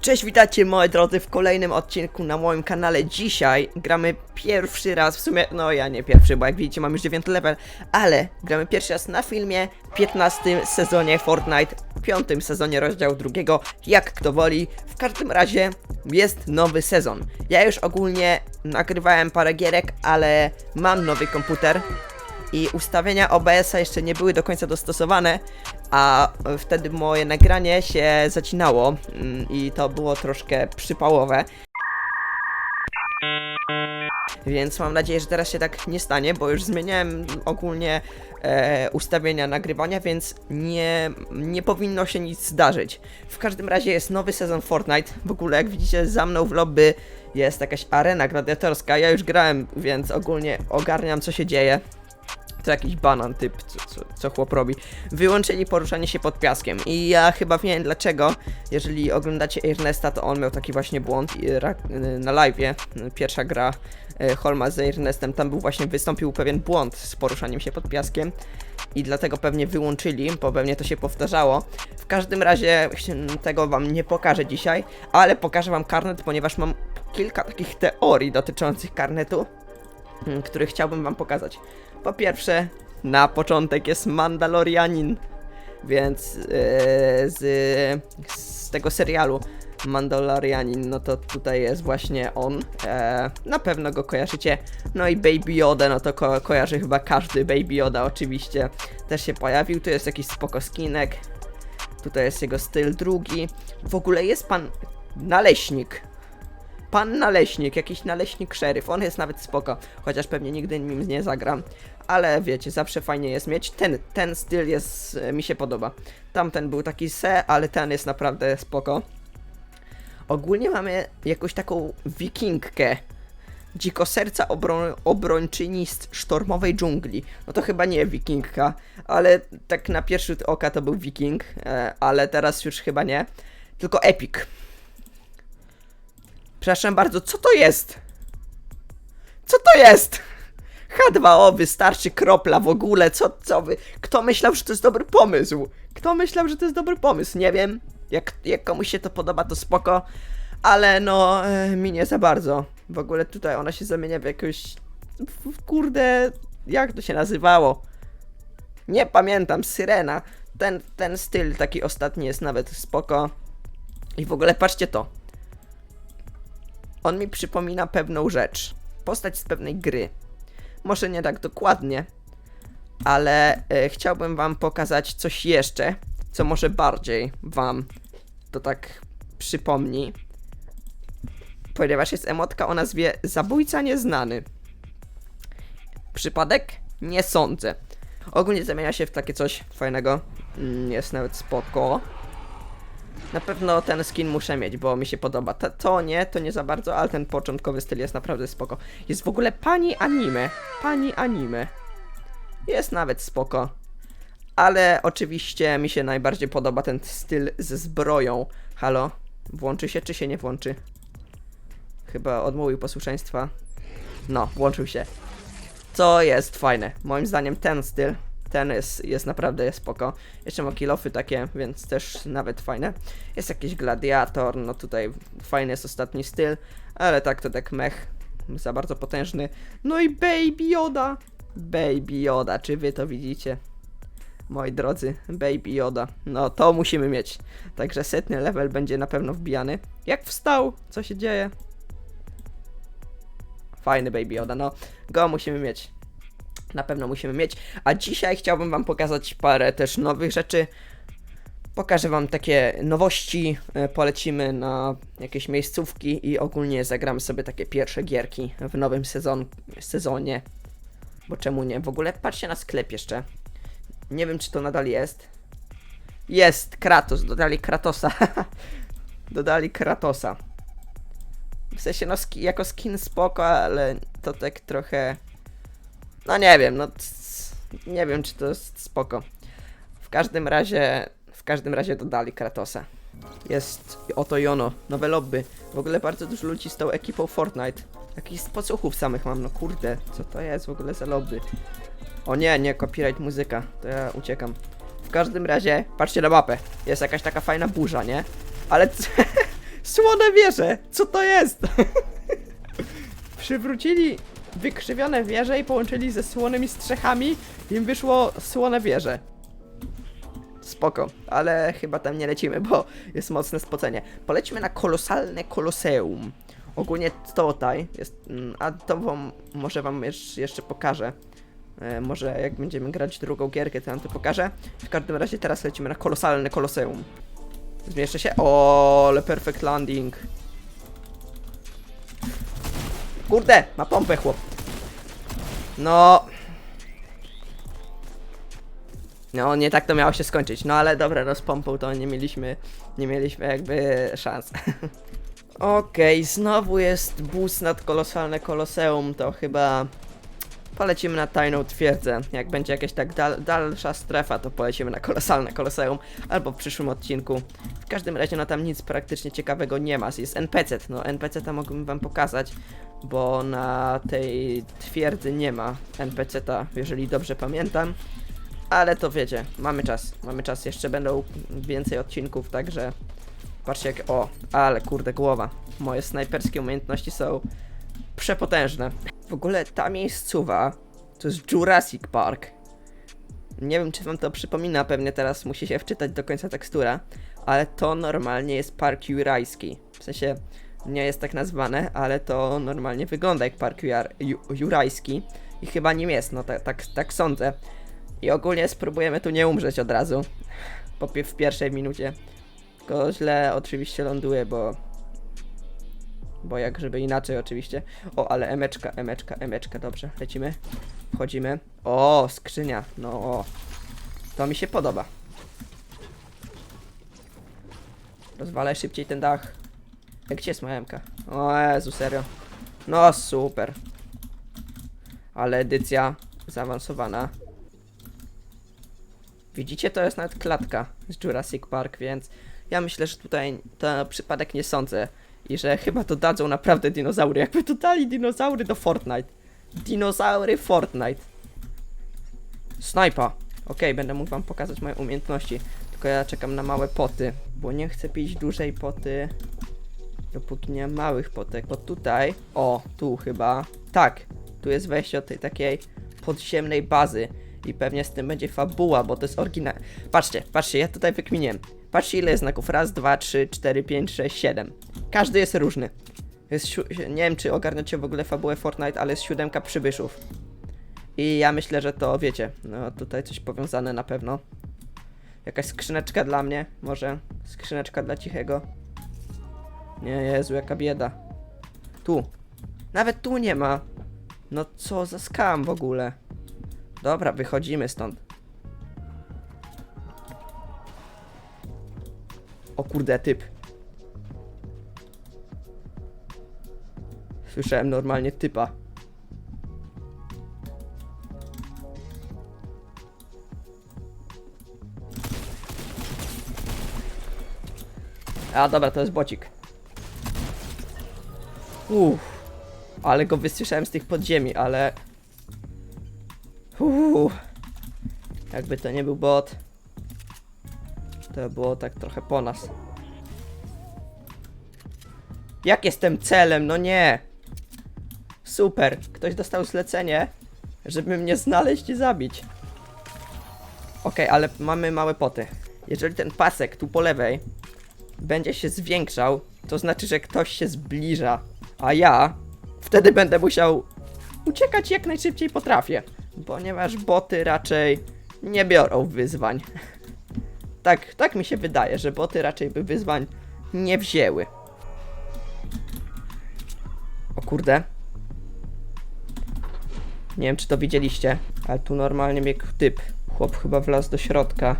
Cześć, witajcie moi drodzy w kolejnym odcinku na moim kanale. Dzisiaj gramy pierwszy raz, w sumie, no ja nie pierwszy, bo jak widzicie mam już 9 level, ale gramy pierwszy raz na filmie w 15 sezonie Fortnite, w 5 sezonie rozdziału drugiego, jak kto woli. W każdym razie jest nowy sezon. Ja już ogólnie nagrywałem parę gierek, ale mam nowy komputer, i ustawienia OBS-a jeszcze nie były do końca dostosowane, a wtedy moje nagranie się zacinało mm, i to było troszkę przypałowe. Więc mam nadzieję, że teraz się tak nie stanie, bo już zmieniałem ogólnie e, ustawienia nagrywania, więc nie, nie powinno się nic zdarzyć. W każdym razie jest nowy sezon Fortnite. W ogóle, jak widzicie, za mną w lobby jest jakaś arena gladiatorska. Ja już grałem, więc ogólnie ogarniam, co się dzieje. To jakiś banan typ, co, co, co chłop robi. Wyłączyli poruszanie się pod piaskiem. I ja chyba wiem dlaczego. Jeżeli oglądacie Ernesta, to on miał taki właśnie błąd ra- na live'ie. Pierwsza gra e, Holma z Ernestem, tam był właśnie wystąpił pewien błąd z poruszaniem się pod piaskiem. I dlatego pewnie wyłączyli, bo pewnie to się powtarzało. W każdym razie tego wam nie pokażę dzisiaj, ale pokażę wam karnet, ponieważ mam kilka takich teorii dotyczących karnetu, mm, które chciałbym wam pokazać. Po pierwsze, na początek jest Mandalorianin, więc yy, z, z tego serialu Mandalorianin, no to tutaj jest właśnie on. E, na pewno go kojarzycie. No i Baby Yoda, no to ko kojarzy chyba każdy. Baby Yoda oczywiście też się pojawił. Tu jest jakiś spoko skinek. Tutaj jest jego styl drugi. W ogóle jest pan naleśnik. Pan naleśnik, jakiś naleśnik szeryf. On jest nawet spoko, chociaż pewnie nigdy nim nie zagram. Ale wiecie, zawsze fajnie jest mieć. Ten, ten styl jest, e, mi się podoba. Tamten był taki se, ale ten jest naprawdę spoko. Ogólnie mamy jakąś taką wikingkę. Dzikoserca obro obrończyni z sztormowej dżungli. No to chyba nie wikingka, ale tak na pierwszy rzut oka to był wiking, e, ale teraz już chyba nie. Tylko epic. Przepraszam bardzo, co to jest? Co to jest? H2O, wystarczy kropla w ogóle, co, co wy? Kto myślał, że to jest dobry pomysł? Kto myślał, że to jest dobry pomysł? Nie wiem. Jak, jak komuś się to podoba, to spoko. Ale no, e, mi nie za bardzo. W ogóle tutaj ona się zamienia w jakąś... w- Kurde, jak to się nazywało? Nie pamiętam, Syrena. Ten, ten styl taki ostatni jest nawet spoko. I w ogóle patrzcie to. On mi przypomina pewną rzecz. Postać z pewnej gry. Może nie tak dokładnie, ale e, chciałbym wam pokazać coś jeszcze, co może bardziej wam to tak przypomni. Ponieważ jest emotka o nazwie Zabójca Nieznany. Przypadek? Nie sądzę. Ogólnie zamienia się w takie coś fajnego. Mm, Jest nawet spoko. Na pewno ten skin muszę mieć, bo mi się podoba. To, to nie, to nie za bardzo, ale ten początkowy styl jest naprawdę spoko. Jest w ogóle pani anime. Pani anime. Jest nawet spoko. Ale oczywiście mi się najbardziej podoba ten styl ze zbroją. Halo? Włączy się czy się nie włączy? Chyba odmówił posłuszeństwa. No, włączył się. Co jest fajne. Moim zdaniem ten styl, ten jest, jest naprawdę spoko. Jeszcze ma kilofy takie, więc też nawet fajne. Jest jakiś gladiator, no tutaj fajny jest ostatni styl, ale tak to tak mech, za bardzo potężny. No i Baby Yoda! Baby Yoda, czy wy to widzicie? Moi drodzy, Baby Yoda. No to musimy mieć. Także setny level będzie na pewno wbijany. Jak wstał? Co się dzieje? Fajny Baby Yoda, no. Go musimy mieć. Na pewno musimy mieć. A dzisiaj chciałbym wam pokazać parę też nowych rzeczy. Pokażę wam takie nowości, e, polecimy na jakieś miejscówki i ogólnie zagramy sobie takie pierwsze gierki w nowym sezon, sezonie. Bo czemu nie? W ogóle patrzcie na sklep jeszcze. Nie wiem czy to nadal jest. Jest, Kratos, dodali Kratosa. dodali Kratosa. W sensie, no jako skin spoko, ale to tak trochę... No nie wiem, no... Nie wiem, czy to jest spoko. W każdym razie... W każdym razie dodali Kratosa. Jest oto Jono, nowe lobby. W ogóle bardzo dużo ludzi z tą ekipą Fortnite. Jakichś podsłuchów samych mam, no kurde. Co to jest w ogóle za lobby? O nie, nie, copyright muzyka. To ja uciekam. W każdym razie, patrzcie na mapę. Jest jakaś taka fajna burza, nie? Ale... Słone wieże! Co to jest? Przywrócili wykrzywione wieże i połączyli ze słonymi strzechami im wyszło słone wieże. Spoko, ale chyba tam nie lecimy, bo jest mocne spocenie. Polecimy na kolosalne koloseum. Ogólnie tutaj jest, mm, a to wam, może wam jeszcze, jeszcze pokażę. E, może jak będziemy grać drugą gierkę, to wam to pokażę. W każdym razie teraz lecimy na kolosalne koloseum. Zmieszczę się. O, ale perfect landing. Kurde, ma pompę chłop. No. No, nie tak to miało się skończyć. No ale dobra, no z pompą to nie mieliśmy, nie mieliśmy jakby szans. Okej, znowu jest bus nad kolosalne koloseum, to chyba polecimy na tajną twierdzę. Jak będzie jakaś tak dal, dalsza strefa, to polecimy na kolosalne koloseum, albo w przyszłym odcinku. W każdym razie, no tam nic praktycznie ciekawego nie ma. Jest NPC, no NPC tam mógłbym wam pokazać, bo na tej twierdzy nie ma NPC-ta, jeżeli dobrze pamiętam. Ale to wiecie, mamy czas, mamy czas, jeszcze będą więcej odcinków, także patrzcie jak, o, ale kurde głowa, moje snajperskie umiejętności są przepotężne. W ogóle ta miejscowa to jest Jurassic Park. Nie wiem, czy wam to przypomina, pewnie teraz musi się wczytać do końca tekstura, ale to normalnie jest park jurajski. W sensie nie jest tak nazwane, ale to normalnie wygląda jak park jurajski i chyba nim jest, no tak, tak, tak sądzę. I ogólnie spróbujemy tu nie umrzeć od razu. Po, w pierwszej minucie. Tylko źle oczywiście ląduję, bo... Bo jak żeby inaczej oczywiście. O, ale emeczka, emeczka, emeczka, dobrze, lecimy. Wchodzimy. O, skrzynia, no o. To mi się podoba. Rozwalaj szybciej ten dach. Jak gdzie jest moja emka? O Jezu, serio. No super. Ale edycja zaawansowana. Widzicie, to jest nawet klatka z Jurassic Park, więc ja myślę, że tutaj to przypadek nie sądzę i że chyba dodadzą naprawdę dinozaury. Jakby dodali dinozaury do Fortnite. Dinozaury Fortnite. Snajpa. Okej, będę mógł wam pokazać moje umiejętności. Tylko ja czekam na małe poty, bo nie chcę pić dużej poty, dopóki nie małych potek. Bo tutaj, o, tu chyba, tak, tu jest wejście od tej takiej podziemnej bazy. I pewnie z tym będzie fabuła, bo to jest oryginał. Patrzcie, patrzcie, ja tutaj wykminiłem. Patrzcie ile jest znaków. Raz, dwa, trzy, cztery, pięć, sześć, siedem. Każdy jest różny. Jest nie wiem, czy ogarniacie w ogóle fabułę Fortnite, ale jest siódemka przybyszów. I ja myślę, że to wiecie. No tutaj coś powiązane na pewno. Jakaś skrzyneczka dla mnie, może skrzyneczka dla cichego. Nie, Jezu, jaka bieda. Tu. Nawet tu nie ma. No co za skam w ogóle. Dobra, wychodzimy stąd. O kurde, typ. Słyszałem normalnie typa. A dobra, to jest bocik. Uff. Ale go wysłyszałem z tych podziemi, ale... Uff. Jakby to nie był bot, to było tak trochę po nas. Jak jestem celem? No nie! Super, ktoś dostał zlecenie, żeby mnie znaleźć i zabić. Okej, ale mamy małe poty. Jeżeli ten pasek tu po lewej będzie się zwiększał, to znaczy, że ktoś się zbliża, a ja wtedy będę musiał uciekać jak najszybciej potrafię, ponieważ boty raczej nie biorą wyzwań. Tak, tak mi się wydaje, że boty raczej by wyzwań nie wzięły. O kurde. Nie wiem, czy to widzieliście, ale tu normalnie biegł typ. Chłop chyba wlazł do środka.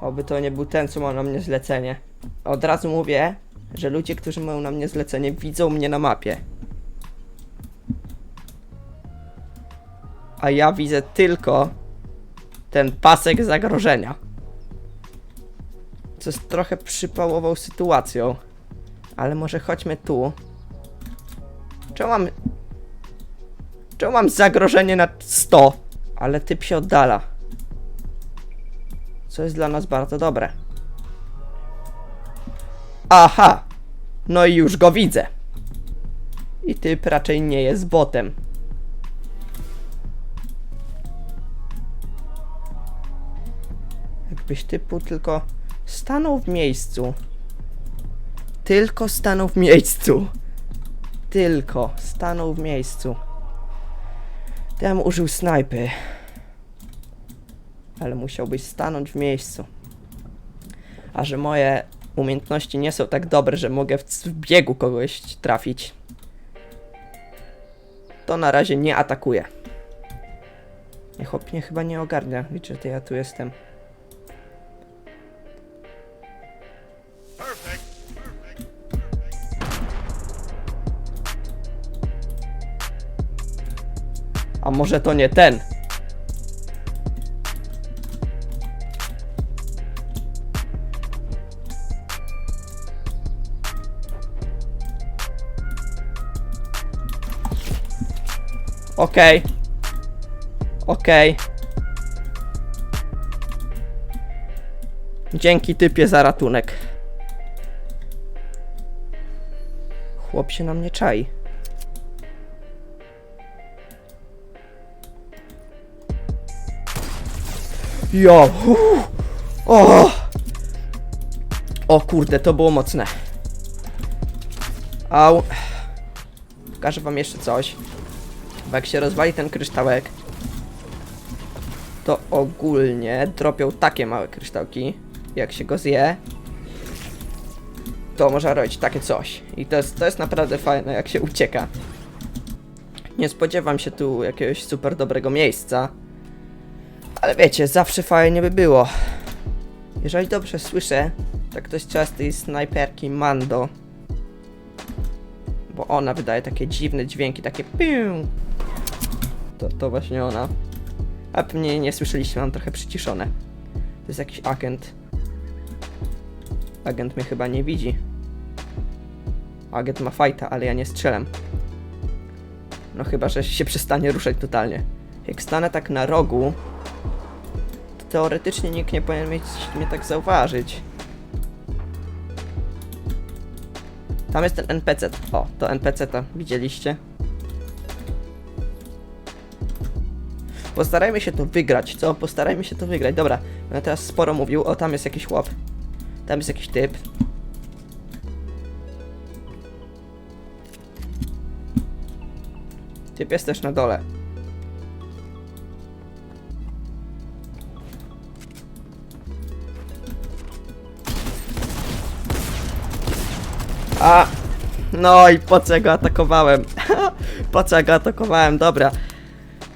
Oby to nie był ten, co ma na mnie zlecenie. Od razu mówię, że ludzie, którzy mają na mnie zlecenie, widzą mnie na mapie. A ja widzę tylko ten pasek zagrożenia. Co jest trochę przypałową sytuacją. Ale może chodźmy tu. Czemu mam... Czemu mam zagrożenie na 100? Ale typ się oddala. Co jest dla nas bardzo dobre. Aha! No i już go widzę. I typ raczej nie jest botem. Jakbyś typu tylko stanął w miejscu. Tylko stanął w miejscu. Tylko stanął w miejscu. Bym użył snajpy. Ale musiałbyś stanąć w miejscu. A że moje umiejętności nie są tak dobre, że mogę w, w biegu kogoś trafić, to na razie nie atakuję. Nie, chłop chyba nie ogarnia. Widzicie, to ja tu jestem. Może to nie ten? Okej. Okej. Dzięki typie za ratunek. Chłop się na mnie czai. Jo! uff, O! O kurde, to było mocne. Au. Pokażę wam jeszcze coś. Bo jak się rozwali ten kryształek, to ogólnie dropią takie małe kryształki. Jak się go zje, to można robić takie coś. I to jest, to jest naprawdę fajne, jak się ucieka. Nie spodziewam się tu jakiegoś super dobrego miejsca. Ale wiecie, zawsze fajnie by było. Jeżeli dobrze słyszę, to ktoś trzeba z tej snajperki Mando. Bo ona wydaje takie dziwne dźwięki, takie piu. To, to właśnie ona. A pewnie nie słyszeliście, mam trochę przyciszone. To jest jakiś agent. Agent mnie chyba nie widzi. Agent ma fajta, ale ja nie strzelam. No chyba, że się przestanie ruszać totalnie. Jak stanę tak na rogu, teoretycznie nikt nie powinien mieć, mnie tak zauważyć. Tam jest ten NPC. O, to NPC to widzieliście? Postarajmy się to wygrać, co? Postarajmy się to wygrać. Dobra, będę teraz sporo mówił. O, tam jest jakiś chłop. Tam jest jakiś typ. Typ jest też na dole. No i po co ja go atakowałem? po co ja go atakowałem? Dobra.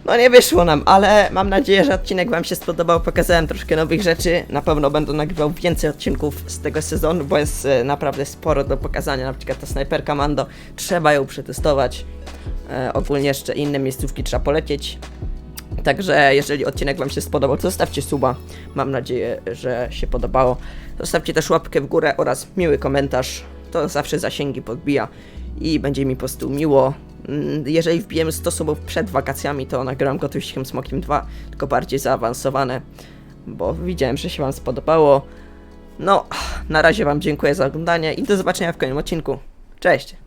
No nie wyszło nam, ale mam nadzieję, że odcinek wam się spodobał. Pokazałem troszkę nowych rzeczy. Na pewno będę nagrywał więcej odcinków z tego sezonu, bo jest e, naprawdę sporo do pokazania. Na przykład ta snajperka Mando, trzeba ją przetestować. E, ogólnie jeszcze inne miejscówki trzeba polecieć. Także jeżeli odcinek wam się spodobał, to zostawcie suba. Mam nadzieję, że się podobało. Zostawcie też łapkę w górę oraz miły komentarz. To zawsze zasięgi podbija i będzie mi po prostu miło. Mm, Jeżeli wbijemy 100 subów przed wakacjami, to nagram Gotuścikiem Smokiem 2, tylko bardziej zaawansowane, bo widziałem, że się wam spodobało. No, na razie wam dziękuję za oglądanie i do zobaczenia w kolejnym odcinku. Cześć!